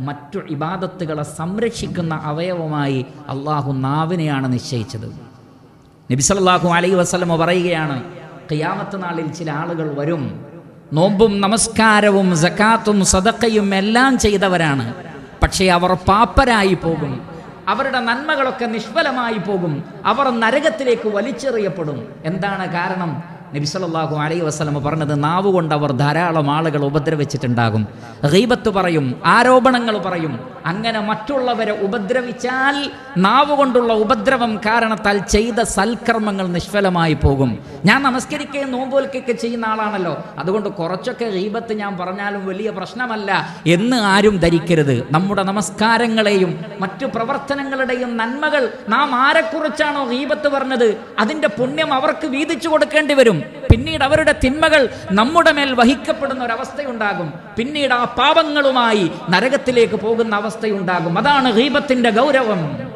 മറ്റു ഇബാദത്തുകളെ സംരക്ഷിക്കുന്ന അവയവമായി അള്ളാഹു നാവിനെയാണ് നിശ്ചയിച്ചത്. നബി അലൈ അലൈഹി വസല്ലമ പറയുകയാണ് കയ്യാമത്ത് നാളിൽ ചില ആളുകൾ വരും നോമ്പും നമസ്കാരവും സക്കാത്തും സദക്കയും എല്ലാം ചെയ്തവരാണ്. പക്ഷേ അവർ പാപ്പരായി പോകും അവരുടെ നന്മകളൊക്കെ നിഷ്ഫലമായി പോകും അവർ നരകത്തിലേക്ക് വലിച്ചെറിയപ്പെടും. എന്താണ് കാരണം? നബി സല്ലല്ലാഹു അലൈഹി വസല്ലമ പറഞ്ഞത് നാവ് കൊണ്ട് അവർ ധാരാളം ആളുകൾ ഉപദ്രവിച്ചിട്ടുണ്ടാകും. ഗീബത്ത് പറയും ആരോപണങ്ങൾ പറയും. അങ്ങനെ മറ്റുള്ളവരെ ഉപദ്രവിച്ചാൽ നാവ് കൊണ്ടുള്ള ഉപദ്രവം കാരണത്താൽ ചെയ്ത സൽക്കർമ്മങ്ങൾ നിഷ്ഫലമായി പോകും. ഞാൻ നമസ്കരിക്കുകയും നോമ്പോൽക്കൊക്കെ ചെയ്യുന്ന ആളാണല്ലോ. അതുകൊണ്ട് കുറച്ചൊക്കെ ഗീബത്ത് ഞാൻ പറഞ്ഞാലും വലിയ പ്രശ്നമല്ല. എന്ന് ആരും ധരിക്കരുത്. നമ്മുടെ നമസ്കാരങ്ങളെയും മറ്റു പ്രവർത്തനങ്ങളുടെയും നന്മകൾ നാം ആരെക്കുറിച്ചാണോ ഗീബത്ത് പറഞ്ഞത്? അതിന്റെ പുണ്യം അവർക്ക് വീതിച്ചു കൊടുക്കേണ്ടി വരും. പിന്നീട് അവരുടെ തിന്മകൾ നമ്മുടെ മേൽ വഹിക്കപ്പെടുന്ന ഒരവസ്ഥയുണ്ടാകും പിന്നീട് ആ പാപങ്ങളുമായി നരകത്തിലേക്ക് പോകുന്ന അവസ്ഥയുണ്ടാകും. അതാണ് ഗീബത്തിന്റെ ഗൗരവം.